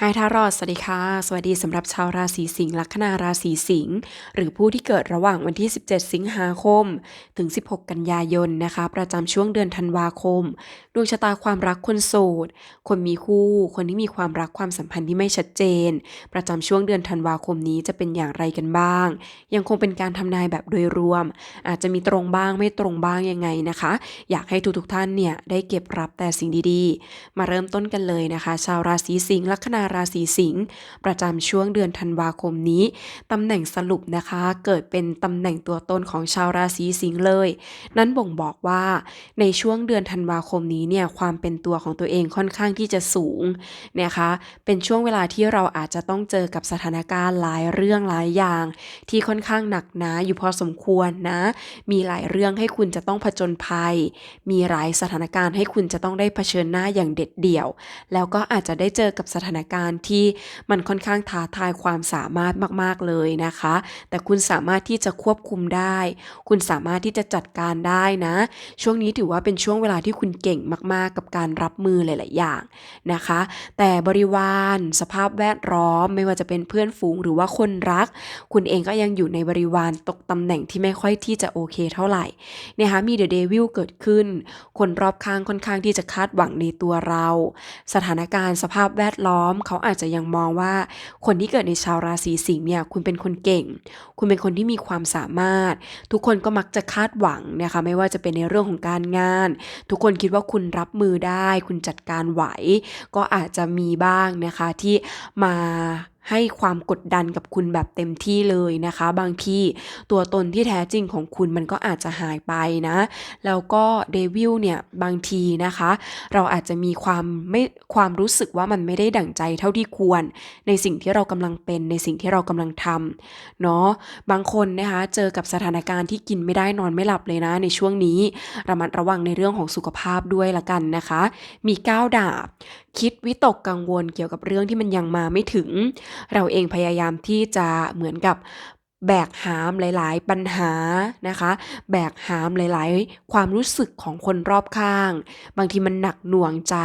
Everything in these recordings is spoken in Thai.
ไฮทารอดสวัสดีค่ะ สวัสดีสำหรับชาวราศีสิงห์ลัคนาราศีสิงห์หรือผู้ที่เกิดระหว่างวันที่ 17 สิงหาคม ถึง 16 กันยายนนะคะ ประจำช่วงเดือนธันวาคมดวงชะตาความรักคนโสด คนมีคู่ คนที่มีความรักความสัมพันธ์ที่ไม่ชัดเจน ประจำช่วงเดือนธันวาคมนี้จะเป็นอย่างไรกันบ้าง ยังคงเป็นการทำนายแบบโดยรวม อาจจะมีตรงบ้างไม่ตรงบ้างยังไงนะคะ อยากให้ทุกๆท่านเนี่ยได้เก็บรับแต่สิ่งดีๆ มาเริ่มต้นกันเลยนะคะ ชาวราศีสิงห์ลัคนาราศีสิงห์ประจำช่วงเดือนธันวาคมนี้ตำแหน่งสรุปนะคะ เกิดเป็นตำแหน่งตัวตนของชาวราศีสิงห์เลย นั้นบ่งบอกว่าในช่วงเดือนธันวาคมนี้เนี่ยความเป็นตัวของตัวเองค่อนข้างที่จะสูงนะคะเป็นช่วงเวลาที่เราอาจจะต้องเจอกับสถานการณ์หลายเรื่องหลายอย่าง ที่ค่อนข้างหนักหนาอยู่พอสมควรนะ มีหลายเรื่องให้คุณจะต้องผจญภัย มีหลายสถานการณ์ให้คุณจะต้องได้เผชิญหน้าอย่างเด็ดเดี่ยว แล้วก็อาจจะได้เจอกับสถานการณ์ที่มันค่อนข้างท้าทายความสามารถมาก ๆ เลยนะคะ แต่คุณสามารถที่จะควบคุมได้ คุณสามารถที่จะจัดการได้นะ ช่วงนี้ถือว่าเป็นช่วงเวลาที่คุณเก่งมาก ๆ กับการรับมือหลาย ๆ อย่างนะคะ แต่บริวารสภาพแวดล้อมไม่ว่าจะเป็นเพื่อนฝูงหรือว่าคนรัก คุณเองก็ยังอยู่ในบริวารตกตำแหน่งที่ไม่ค่อยที่จะโอเคเท่าไหร่นะคะมีเดอะเดวิลเกิดขึ้น คนรอบข้างค่อนข้างที่จะคาดหวังในตัวเรา สถานการณ์สภาพแวดล้อมเขาอาจจะยังมองว่า คนที่เกิดในชาวราศีสิงห์เนี่ยคุณเป็นคนเก่ง คุณเป็นคนที่มีความสามารถ ทุกคนก็มักจะคาดหวังนะคะไม่ว่าจะเป็นในเรื่องของการงาน ทุกคนคิดว่าคุณรับมือได้ คุณจัดการไหว ก็อาจจะมีบ้างนะคะที่มา ให้ความกดดันกับคุณแบบเต็มที่เลยนะคะ บางทีตัวตนที่แท้จริงของคุณมันก็อาจจะหายไปนะ แล้วก็เดวิลเนี่ยบางทีนะคะ เราอาจจะมีความไม่ความรู้สึกว่ามันไม่ได้ดั่งใจเท่าที่ควร ในสิ่งที่เรากำลังเป็นในสิ่งที่เรากำลังทำเนาะบางคนนะคะเจอกับสถานการณ์ที่กินไม่ได้นอนไม่หลับเลยนะ ในช่วงนี้ระมัดระวังในเรื่องของสุขภาพด้วยละกันนะคะ มีก้าวดาบ คิดวิตกกังวลเกี่ยวกับเรื่องที่มันยังมาไม่ถึง เราเองพยายามที่จะเหมือนกับ แบกหามหลาย ๆ ปัญหานะคะ แบกหามหลาย ๆ ความรู้สึกของคนรอบข้าง บางทีมันหนักหน่วงใจ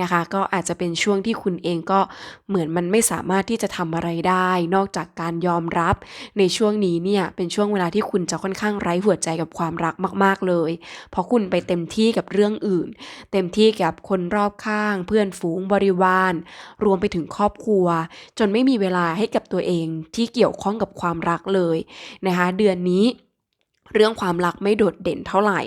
นะคะ ก็อาจจะเป็นช่วงที่คุณเองก็เหมือนมันไม่สามารถที่จะทำอะไรได้ นอกจากการยอมรับ ในช่วงนี้เนี่ยเป็นช่วงเวลาที่คุณจะค่อนข้างไร้หัวใจกับความรักมาก ๆ เลย เพราะคุณไปเต็มที่กับเรื่องอื่น เต็มที่กับคนรอบข้าง เพื่อนฝูงบริวาร รวมไปถึงครอบครัว จนไม่มีเวลาให้กับตัวเองที่เกี่ยวข้องกับความรักเลยนะคะเดือนนี้เรื่องความรักไม่โดดเด่นเท่าไหร่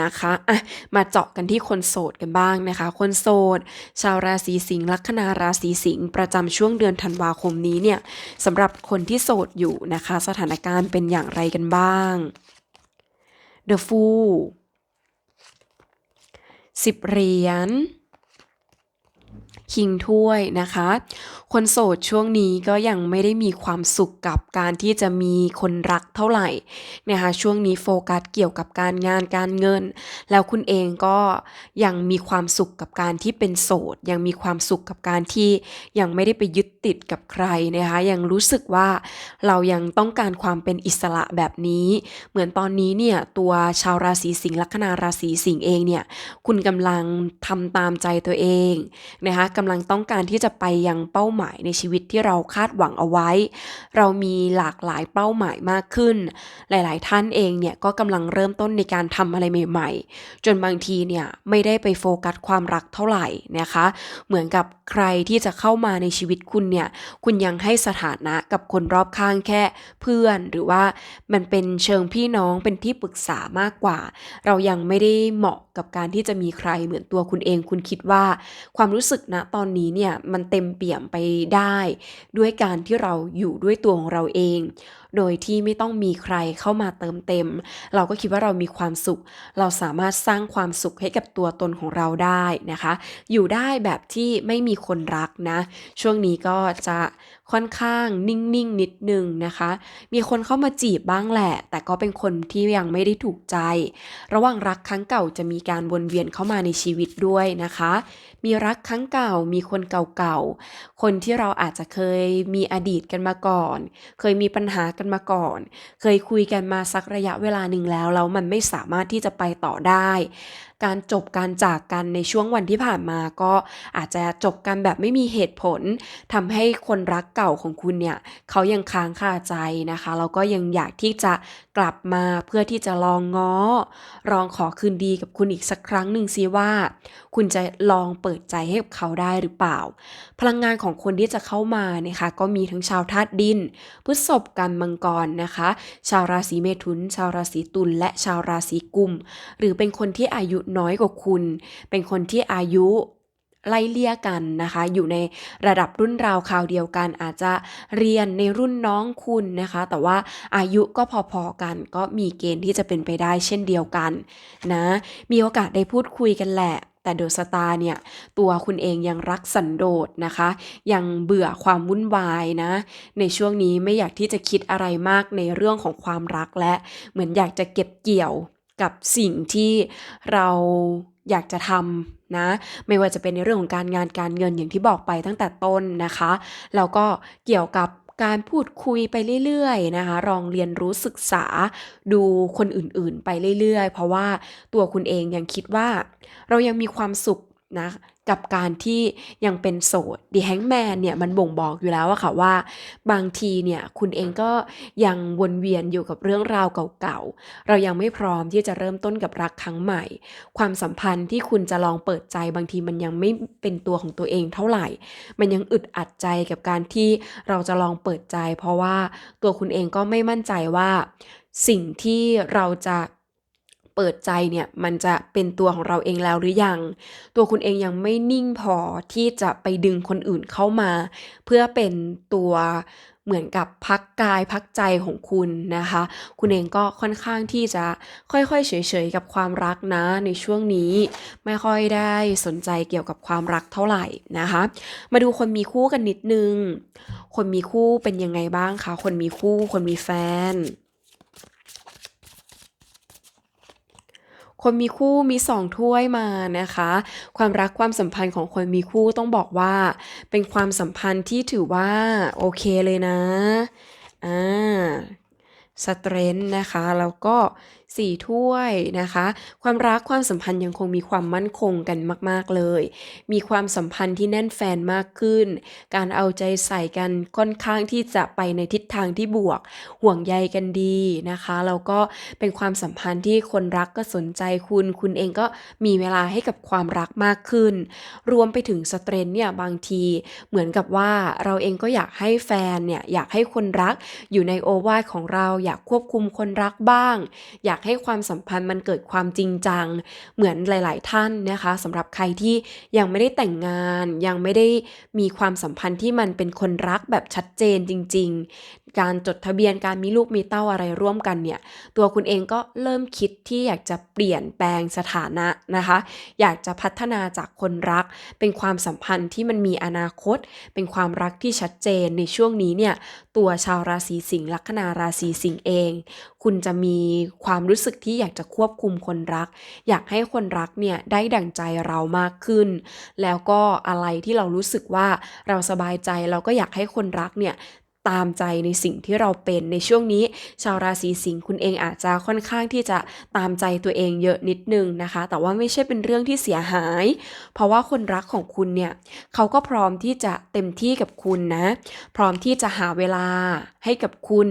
นะคะอะมาเจาะกันที่คนโสดกันบ้างนะคะ คนโสด ชาวราศีสิงห์ลัคนาราศีสิงห์ประจำช่วงเดือนธันวาคมนี้เนี่ยสำหรับคนที่โสดอยู่นะคะ สถานการณ์เป็นอย่างไรกันบ้าง The Fool สิบเหรียญ คิงถ้วยนะคะ คนโสดช่วงนี้ก็ยังไม่ได้มีความสุขกับการที่จะมีคนรักเท่าไหร่นะคะช่วงนี้โฟกัสเกี่ยวกับการงานการเงิน แล้วคุณเองก็ยังมีความสุขกับการที่เป็นโสด ยังมีความสุขกับการที่ยังไม่ได้ไปยึดติดกับใครนะคะยังรู้สึกว่าเรายังต้องการความเป็นอิสระแบบนี้ เหมือนตอนนี้เนี่ยตัวชาวราศีสิงห์ลัคนาราศีสิงห์เองเนี่ยคุณกำลังทำตามใจตัวเองนะคะกำลังต้องการที่จะไปยังเป้าหมายในชีวิตที่เราคาดหวังเอาไว้ เรามีหลากหลายเป้าหมายมากขึ้น หลาย ๆ ท่านเองเนี่ยก็กำลังเริ่มต้นในการทำอะไรใหม่ ๆ จนบางทีเนี่ยไม่ได้ไปโฟกัสความรักเท่าไหร่นะคะ เหมือนกับใครที่จะเข้ามาในชีวิตคุณเนี่ยคุณยังให้สถานะกับคนรอบข้างแค่เพื่อนหรือว่ามันเป็นเชิงพี่น้องเป็นที่ปรึกษามากกว่า เรายังไม่ได้เหมาะกับการที่จะมีใครเหมือนตัวคุณเอง คุณคิดว่าความรู้สึกณตอนนี้เนี่ยมันเต็มเปี่ยมไปได้ ด้วยการที่เราอยู่ด้วยตัวของเราเอง โดยที่ไม่ต้องมีใครเข้ามาเติมเต็ม เราก็คิดว่าเรามีความสุข เราสามารถสร้างความสุขให้กับตัวตนของเราได้นะคะ อยู่ได้แบบที่ไม่มีคนรักนะ ช่วงนี้ก็จะ ค่อนข้างนิ่งๆนนิดนึงนะคะ มีคนเข้ามาจีบบ้างแหละ แต่ก็เป็นคนที่ยังไม่ได้ถูกใจ ระหว่างรักครั้งเก่าจะมีการวนเวียนเข้ามาในชีวิตด้วยนะคะ มีรักครั้งเก่า มีคนเก่าๆ คนที่เราอาจจะเคยมีอดีตกันมาก่อน เคยมีปัญหากันมาก่อน เคยคุยกันมาสักระยะเวลาหนึ่งแล้วแล้วมันไม่สามารถที่จะไปต่อได้ การจบการจากกันในช่วงวันที่ผ่านมาก็อาจจะจบกันแบบไม่มีเหตุผลทำให้คนรักเก่าของคุณเนี่ยเขายังค้างคาใจนะคะแล้วก็ยังอยากที่จะกลับมาเพื่อที่จะลองง้อลองขอคืนดีกับคุณอีกสักครั้งหนึ่งซิว่า คุณจะลองเปิดใจให้กับเขาได้หรือเปล่า พลังงานของคนที่จะเข้ามานะคะก็มีทั้งชาวธาตุดินพฤษภกันมังกรนะคะ ชาวราศีเมถุน ชาวราศีตุลและชาวราศีกุม หรือเป็นคนที่อายุน้อยกว่าคุณ เป็นคนที่อายุไล่เลี่ยกันนะคะ อยู่ในระดับรุ่นราวคราวเดียวกัน อาจจะเรียนในรุ่นน้องคุณนะคะ แต่ว่าอายุก็พอๆกัน ก็มีเกณฑ์ที่จะเป็นไปได้เช่นเดียวกันนะ มีโอกาสได้พูดคุยกันแหละ แต่เดอะสตาร์เนี่ย ตัวคุณเองยังรักสันโดษนะคะ ยังเบื่อความวุ่นวายนะ ในช่วงนี้ไม่อยากที่จะคิดอะไรมากในเรื่องของความรักและ เหมือนอยากจะเก็บเกี่ยว กับสิ่งที่เราอยากจะทำนะ ไม่ว่าจะเป็นในเรื่องของการงานการเงินอย่างที่บอกไปตั้งแต่ต้นนะคะ แล้วก็เกี่ยวกับการพูดคุยไปเรื่อยๆนะคะลองเรียนรู้ศึกษาดูคนอื่นๆ ไปเรื่อยๆ เพราะว่าตัวคุณเองยังคิดว่า เรายังมีความสุขนะ กับการที่ยังเป็นโสดดีแฮงแมนเนี่ยมันบ่งบอกอยู่แล้วอะค่ะว่า บางทีเนี่ยคุณเองก็ยังวนเวียนอยู่กับเรื่องราวเก่าๆ เรายังไม่พร้อมที่จะเริ่มต้นกับรักครั้งใหม่ ความสัมพันธ์ที่คุณจะลองเปิดใจบางทีมันยังไม่เป็นตัวของตัวเองเท่าไหร่ มันยังอึดอัดใจกับการที่เราจะลองเปิดใจ เพราะว่าตัวคุณเองก็ไม่มั่นใจว่าสิ่งที่เราจะ เปิดใจเนี่ยมันจะเป็นตัวของเราเองแล้วหรือยัง ตัวคุณเองยังไม่นิ่งพอที่จะไปดึงคนอื่นเข้ามา เพื่อเป็นตัวเหมือนกับพักกายพักใจของคุณนะคะ คุณเองก็ค่อนข้างที่จะค่อยๆเฉยๆกับความรักนะในช่วงนี้ไม่ค่อยได้สนใจเกี่ยวกับความรักเท่าไหร่นะคะ มาดูคนมีคู่กันนิดนึง คนมีคู่เป็นยังไงบ้างคะคนมีคู่คนมีแฟน คนมีคู่มีสองถ้วยมานะคะ ความรักความสัมพันธ์ของคนมีคู่ต้องบอกว่า เป็นความสัมพันธ์ที่ถือว่าโอเคเลยนะอ่าสเตรนนะคะแล้วก็ สี่ถ้วยนะคะ ความรักความสัมพันธ์ยังคงมีความมั่นคงกันมาก ๆ เลย มีความสัมพันธ์ที่แน่นแฟนมากขึ้น การเอาใจใส่กันค่อนข้างที่จะไปในทิศทางที่บวก ห่วงใยกันดีนะคะแล้วก็เป็นความสัมพันธ์ที่คนรักก็สนใจคุณ คุณเองก็มีเวลาให้กับความรักมากขึ้น รวมไปถึงสเตรนเนี่ยบางทีเหมือนกับว่าเราเองก็อยากให้แฟนเนี่ยอยากให้คนรักอยู่ในโอวาทของเราอยากควบคุมคนรักบ้าง อยากให้ความสัมพันธ์มันเกิดความจริงจัง เหมือนหลาย ๆ ท่านนะคะสำหรับใครที่ยังไม่ได้แต่งงาน ยังไม่ได้มีความสัมพันธ์ที่มันเป็นคนรักแบบชัดเจนจริง ๆ การจดทะเบียนการมีลูกมีเต้าอะไรร่วมกันเนี่ย ตัวคุณเองก็เริ่มคิดที่อยากจะเปลี่ยนแปลงสถานะนะคะ อยากจะพัฒนาจากคนรัก เป็นความสัมพันธ์ที่มันมีอนาคต เป็นความรักที่ชัดเจนในช่วงนี้เนี่ยตัวชาวราศีสิงห์ลัคนาราศีสิงห์เอง คุณจะมีความรู้สึกที่อยากจะควบคุมคนรัก อยากให้คนรักเนี่ยได้ดั่งใจเรามากขึ้น แล้วก็อะไรที่เรารู้สึกว่าเราสบายใจเราก็อยากให้คนรักเนี่ย ตามใจในสิ่งที่เราเป็นในช่วงนี้ ชาวราศีสิงห์คุณเองอาจจะค่อนข้างที่จะตามใจตัวเองเยอะนิดนึงนะคะ แต่ว่าไม่ใช่เป็นเรื่องที่เสียหาย เพราะว่าคนรักของคุณเนี่ยเขาก็พร้อมที่จะเต็มที่กับคุณนะ พร้อมที่จะหาเวลาให้กับคุณ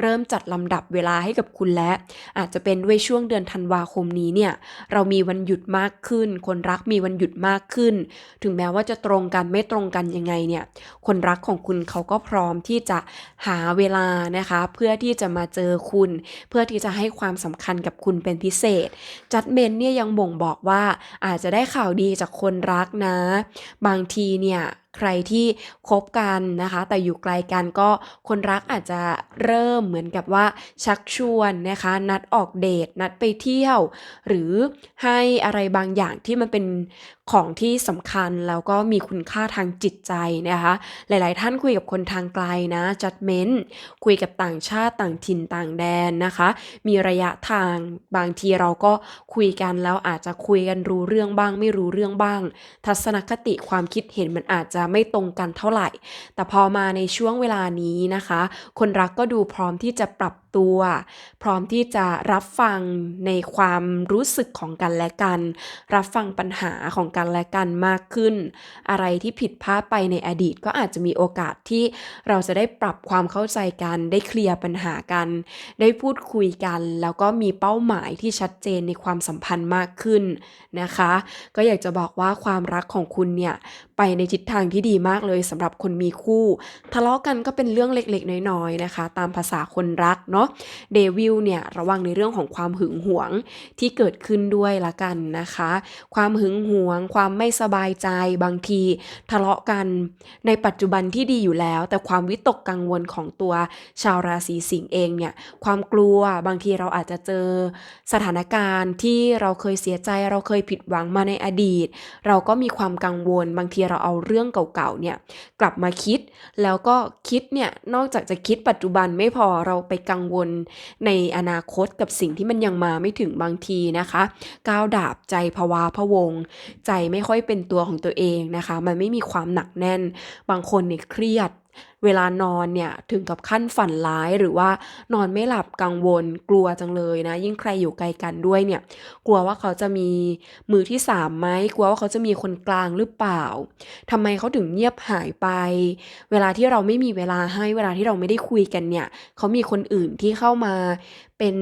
เริ่มจัดลำดับเวลาให้กับคุณและอาจจะเป็นด้วยช่วงเดือนธันวาคมนี้เนี่ยเรามีวันหยุดมากขึ้น คนรักมีวันหยุดมากขึ้น ถึงแม้ว่าจะตรงกันไม่ตรงกันยังไงเนี่ยคนรักของคุณเขาก็พร้อมที่จะจะหาเวลานะคะ เพื่อที่จะมาเจอคุณ เพื่อที่จะให้ความสำคัญกับคุณเป็นพิเศษจัดเมนเนี่ยยังบ่งบอกว่าอาจจะได้ข่าวดีจากคนรักนะ บางทีเนี่ยใครที่คบกันนะคะ แต่อยู่ไกลกันก็คนรักอาจจะเริ่มเหมือนกับว่าชักชวนนะคะ นัดออกเดทนัดไปเที่ยว หรือให้อะไรบางอย่างที่มันเป็นของที่สำคัญแล้วก็มีคุณค่าทางจิตใจนะคะ หลายๆ ท่านคุยกับคนทางไกลนะจัดเม้นคุยกับต่างชาติต่างถิ่นต่างแดนนะคะ มีระยะทางบางทีเราก็คุยกันแล้วอาจจะคุยกันรู้เรื่องบ้าง ไม่รู้เรื่องบ้าง ทัศนคติความคิดเห็นมันอาจจะไม่ตรงกันเท่าไหร่ แต่พอมาในช่วงเวลานี้นะคะ คนรักก็ดูพร้อมที่จะปรับตัว พร้อมที่จะรับฟังในความรู้สึกของกันและกัน รับฟังปัญหาของกันและกันมากขึ้น อะไรที่ผิดพลาดไปในอดีตก็อาจจะมีโอกาสที่เราจะได้ปรับความเข้าใจกัน ได้เคลียร์ปัญหากัน ได้พูดคุยกัน แล้วก็มีเป้าหมายที่ชัดเจนในความสัมพันธ์มากขึ้นนะคะ ก็อยากจะบอกว่าความรักของคุณเนี่ยไปในทิศทางที่ดีมากเลยสำหรับคนมีคู่ ทะเลาะกันก็เป็นเรื่องเล็กๆ น้อยๆนะคะ ตามภาษาคนรักเนาะเดวิลเนี่ยระวังในเรื่องของความหึงหวงที่เกิดขึ้นด้วยละกันนะคะ ความหึงหวง ความไม่สบายใจบางที ทะเลาะกันในปัจจุบันที่ดีอยู่แล้ว แต่ความวิตกกังวลของตัวชาวราศีสิงห์เองเนี่ยความกลัวบางทีเราอาจจะเจอสถานการณ์ที่เราเคยเสียใจเราเคยผิดหวังมาในอดีต เราก็มีความกังวล บางทีเราเอาเรื่องเก่าๆเนี่ยกลับมาคิด แล้วก็คิดเนี่ยนอกจากจะคิดปัจจุบันไม่พอเราไปกังวลในอนาคตกับสิ่งที่มันยังมาไม่ถึงบางทีนะคะก้าวดาบใจภาวะพะวง ใจไม่ค่อยเป็นตัวของตัวเองนะคะ มันไม่มีความหนักแน่น บางคนเนี่ยเครียด เวลานอนเนี่ยถึงกับขั้นฝันร้ายหรือว่านอนไม่หลับกังวลกลัวจังเลยนะ ยิ่งใครอยู่ไกลกันด้วยเนี่ย กลัวว่าเขาจะมีมือที่สามไหมกลัวว่าเขาจะมีคนกลางหรือเปล่าทำไมเขาถึงเงียบหายไป เวลาที่เราไม่มีเวลาให้เวลาที่เราไม่ได้คุยกันเนี่ย เขามีคนอื่นที่เข้ามาเป็น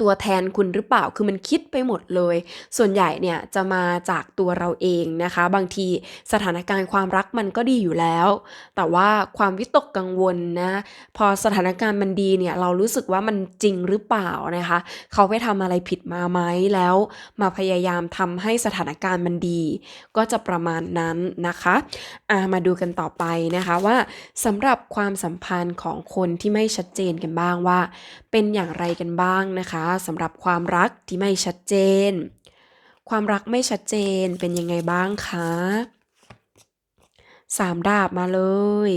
ตัวแทนคุณหรือเปล่า คือมันคิดไปหมดเลย ส่วนใหญ่เนี่ยจะมาจากตัวเราเองนะคะ บางทีสถานการณ์ความรักมันก็ดีอยู่แล้ว แต่ว่าความวิตกกังวลนะ พอสถานการณ์มันดีเนี่ยเรารู้สึกว่ามันจริงหรือเปล่านะคะ เขาไปทำอะไรผิดมาไหมแล้ว มาพยายามทำให้สถานการณ์มันดี ก็จะประมาณนั้นนะคะอ่ามาดูกันต่อไปนะคะว่าสำหรับความสัมพันธ์ของคนที่ไม่ชัดเจนกันบ้างว่า เป็นอย่างไรกันบ้างนะคะสำหรับความรักที่ไม่ชัดเจน ความรักไม่ชัดเจนเป็นยังไงบ้างคะสามดาบมาเลย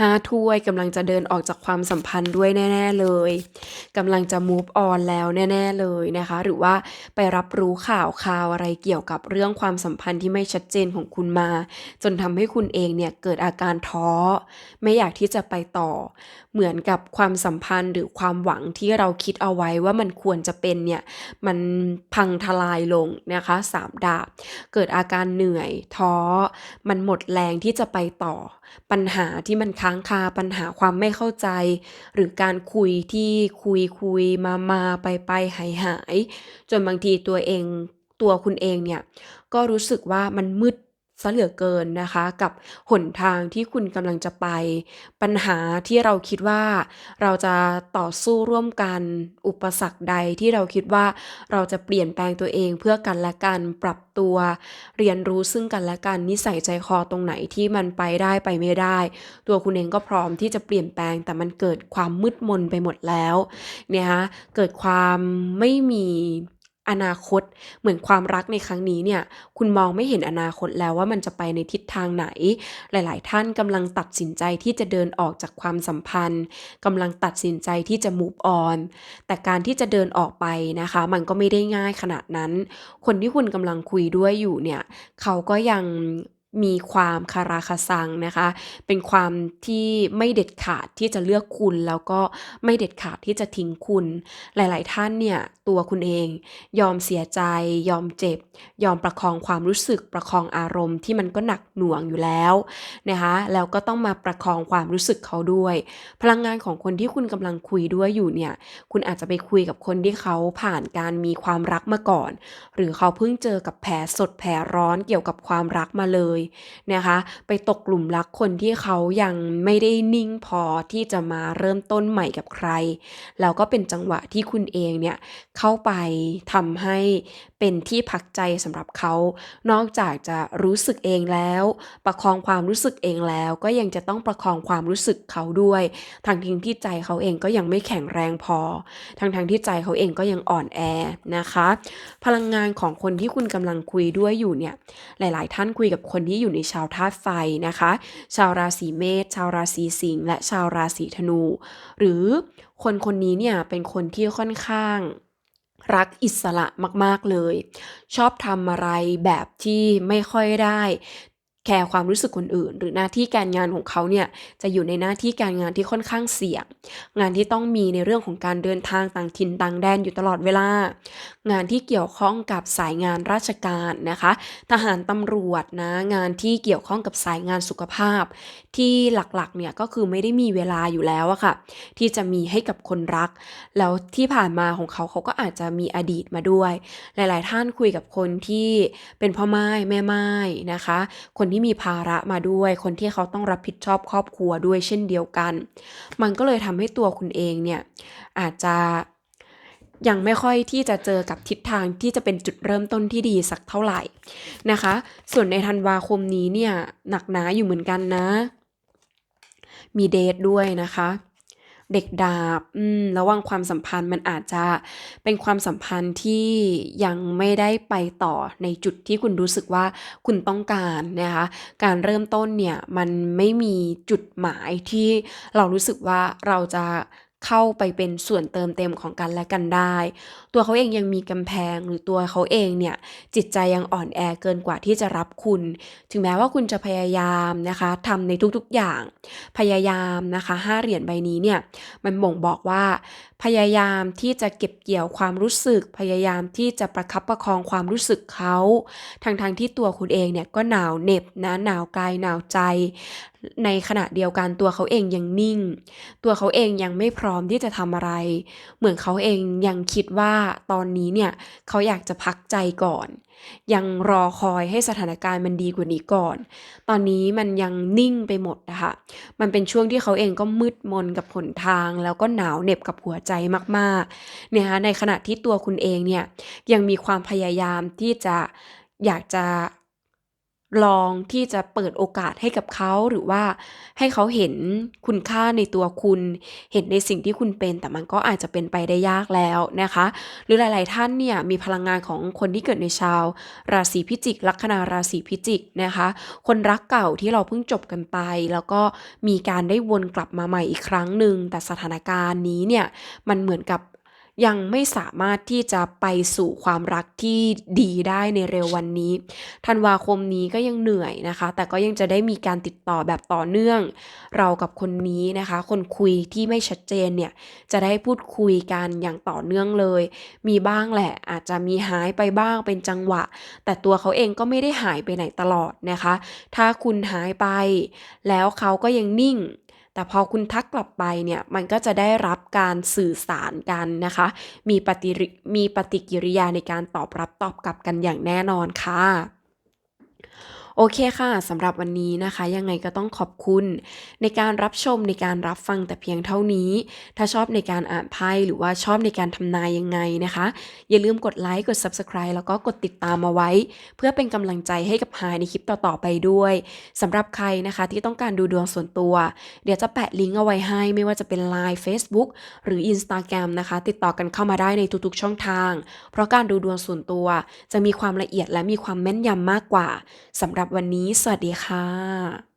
ห้าถ้วยกำลังจะเดินออกจากความสัมพันธ์ด้วยแน่ ๆ เลยกำลังจะ move on แล้วแน่ ๆ เลยนะคะ หรือว่าไปรับรู้ข่าวข่าวอะไรเกี่ยวกับเรื่องความสัมพันธ์ที่ไม่ชัดเจนของคุณมา จนทำให้คุณเองเนี่ยเกิดอาการท้อ ไม่อยากที่จะไปต่อ เหมือนกับความสัมพันธ์หรือความหวังที่เราคิดเอาไว้ว่ามันควรจะเป็นเนี่ยมันพังทลายลงนะคะสามดาบ เกิดอาการเหนื่อยท้อ มันหมดแรงที่จะไปต่อ ปัญหาที่มันค้างคาปัญหาความไม่เข้าใจ หรือการคุยที่คุยคุยมามาไปไปหายหายจนบางทีตัวเองตัวคุณเองเนี่ยก็รู้สึกว่ามันมืด ซะเหลือเกินนะคะ กับหนทางที่คุณกำลังจะไป ปัญหาที่เราคิดว่าเราจะต่อสู้ร่วมกัน อุปสรรคใดที่เราคิดว่าเราจะเปลี่ยนแปลงตัวเองเพื่อกันและกันปรับตัว เรียนรู้ซึ่งกันและกันนิสัยใจคอตรงไหนที่มันไปได้ไปไม่ได้ ตัวคุณเองก็พร้อมที่จะเปลี่ยนแปลงแต่มันเกิดความมืดมนไปหมดแล้วเนี่ยฮะเกิดความไม่มี อนาคตเหมือนความรักในครั้งนี้เนี่ย คุณมองไม่เห็นอนาคตแล้วว่ามันจะไปในทิศทางไหน หลาย ๆ ท่านกำลังตัดสินใจที่จะเดินออกจากความสัมพันธ์กำลังตัดสินใจที่จะ move on แต่การที่จะเดินออกไปนะคะ มันก็ไม่ได้ง่ายขนาดนั้น คนที่คุณกำลังคุยด้วยอยู่เนี่ย เขาก็ยัง มีความคาราคาซังนะคะ เป็นความที่ไม่เด็ดขาดที่จะเลือกคุณ แล้วก็ไม่เด็ดขาดที่จะทิ้งคุณ หลาย ๆ ท่านเนี่ยตัวคุณเอง ยอมเสียใจ ยอมเจ็บ ยอมประคองความรู้สึกประคองอารมณ์ที่มันก็หนักหน่วงอยู่แล้วนะคะแล้วก็ต้องมาประคองความรู้สึกเขาด้วย พลังงานของคนที่คุณกำลังคุยด้วยอยู่เนี่ย คุณอาจจะไปคุยกับคนที่เขาผ่านการมีความรักมาก่อน หรือเขาเพิ่งเจอกับแผลสดแผลร้อนเกี่ยวกับความรักมาเลยนะคะ ไปตกกลุ่มรักคนที่เขายังไม่ได้นิ่งพอที่จะมาเริ่มต้นใหม่กับใคร แล้วก็เป็นจังหวะที่คุณเองเนี่ยเข้าไปทำให้เป็นที่พักใจสำหรับเขา นอกจากจะรู้สึกเองแล้ว ประคองความรู้สึกเองแล้ว ก็ยังจะต้องประคองความรู้สึกเขาด้วยทางทิ้งที่ใจเขาเองก็ยังไม่แข็งแรงพอทางทางที่ใจเขาเองก็ยังอ่อนแอนะคะ พลังงานของคนที่คุณกำลังคุยด้วยอยู่เนี่ย หลาย ๆ ท่านคุยกับคนที่อยู่ในชาวธาตุไฟนะคะ ชาวราศีเมษชาวราศีสิงห์และชาวราศีธนู หรือคนคนนี้เนี่ยเป็นคนที่ค่อนข้างรักอิสระมาก ๆ เลย ชอบทำอะไรแบบที่ไม่ค่อยได้ แคร์ความรู้สึกคนอื่น หรือหน้าที่การงานของเขาเนี่ยจะอยู่ในหน้าที่การงานที่ค่อนข้างเสี่ยง งานที่ต้องมีในเรื่องของการเดินทางต่างถิ่นต่างแดนอยู่ตลอดเวลา งานที่เกี่ยวข้องกับสายงานราชการนะคะ ทหารตำรวจนะงานที่เกี่ยวข้องกับสายงานสุขภาพ ที่หลักๆเนี่ยก็คือไม่ได้มีเวลาอยู่แล้วอะค่ะ ที่จะมีให้กับคนรัก แล้วที่ผ่านมาของเขาเขาก็อาจจะมีอดีตมาด้วย หลาย ๆ ท่านคุยกับคนที่เป็นพ่อไม้แม่ไม้นะคะ คนที่มีภาระมาด้วย คนที่เขาต้องรับผิดชอบครอบครัวด้วยเช่นเดียวกัน มันก็เลยทำให้ตัวคุณเองเนี่ยอาจจะยังไม่ค่อยที่จะเจอกับทิศทางที่จะเป็นจุดเริ่มต้นที่ดีสักเท่าไหร่นะคะ ส่วนในธันวาคมนี้เนี่ยหนักหนาอยู่เหมือนกันนะ มีเดทด้วยนะคะ เด็กดาบอืมระหว่างความสัมพันธ์มันอาจจะเป็นความสัมพันธ์ที่ยังไม่ได้ไปต่อในจุดที่คุณรู้สึกว่าคุณต้องการนะคะ การเริ่มต้นเนี่ยมันไม่มีจุดหมายที่เรารู้สึกว่าเราจะเข้าไปเป็นส่วนเติมเต็มของกันและกันได้ ตัวเขาเองยังมีกำแพงหรือตัวเขาเองเนี่ยจิตใจยังอ่อนแอเกินกว่าที่จะรับคุณ ถึงแม้ว่าคุณจะพยายามนะคะทำในทุกๆอย่าง พยายามนะคะห้าเหรียญใบนี้เนี่ยมันบ่งบอกว่า พยายามที่จะเก็บเกี่ยวความรู้สึก พยายามที่จะประคับประคองความรู้สึกเขาทั้งๆทที่ตัวคุณเองเนี่ยก็หนาวเหน็บนะหนาวกายหนาวใจ ในขณะเดียวกันตัวเขาเองยังนิ่ง ตัวเขาเองยังไม่พร้อมที่จะทำอะไร เหมือนเขาเองยังคิดว่าตอนนี้เนี่ยเขาอยากจะพักใจก่อน ยังรอคอยให้สถานการณ์มันดีกว่านี้ก่อน ตอนนี้มันยังนิ่งไปหมดนะคะ มันเป็นช่วงที่เขาเองก็มืดมนกับหนทาง แล้วก็หนาวเหน็บกับหัวใจมากๆเนี่ยฮะในขณะที่ตัวคุณเองเนี่ยยังมีความพยายามที่จะอยากจะ ลองที่จะเปิดโอกาสให้กับเขาหรือว่าให้เขาเห็นคุณค่าในตัวคุณ เห็นในสิ่งที่คุณเป็น แต่มันก็อาจจะเป็นไปได้ยากแล้วนะคะ หรือหลาย ๆ ท่านเนี่ยมีพลังงานของคนที่เกิดในชาว ราศีพิจิก ลัคนาราศีพิจิกนะคะ คนรักเก่าที่เราเพิ่งจบกันไป แล้วก็มีการได้วนกลับมาใหม่อีกครั้งหนึ่งแต่สถานการณ์นี้เนี่ยมันเหมือนกับ ยังไม่สามารถที่จะไปสู่ความรักที่ดีได้ในเร็ววันนี้ ธันวาคมนี้ก็ยังเหนื่อยนะคะ แต่ก็ยังจะได้มีการติดต่อแบบต่อเนื่อง เรากับคนนี้นะคะ คนคุยที่ไม่ชัดเจนเนี่ย จะได้พูดคุยกันอย่างต่อเนื่องเลย มีบ้างแหละ อาจจะมีหายไปบ้างเป็นจังหวะ แต่ตัวเขาเองก็ไม่ได้หายไปไหนตลอดนะคะ ถ้าคุณหายไป แล้วเขาก็ยังนิ่ง แต่พอคุณทักกลับไปเนี่ยมันก็จะได้รับการสื่อสารกันนะคะ มีปฏิมีปฏิกิริยาในการตอบรับตอบกลับกันอย่างแน่นอนค่ะ โอเคค่ะสำหรับวันนี้นะคะ ยังไงก็ต้องขอบคุณ ในการรับชมในการรับฟังแต่เพียงเท่านี้ ถ้าชอบในการอ่านไพ่หรือว่าชอบในการทำนายยังไงนะคะ อย่าลืมกดไลค์กด Subscribe แล้วก็กดติดตามมาไว้ เพื่อเป็นกำลังใจให้กับไฮในคลิปต่อๆไปด้วยสำหรับใครนะคะที่ต้องการดูดวงส่วนตัว เดี๋ยวจะแปะลิงก์เอาไว้ให้ไม่ว่าจะเป็น Line Facebook หรือ Instagram นะคะ ติดต่อกันเข้ามาได้ในทุกๆ ช่องทาง เพราะการดูดวงส่วนตัว จะมีความละเอียดและมีความแม่นยำมากกว่าสำหรับรับวันนี้ สวัสดีค่ะ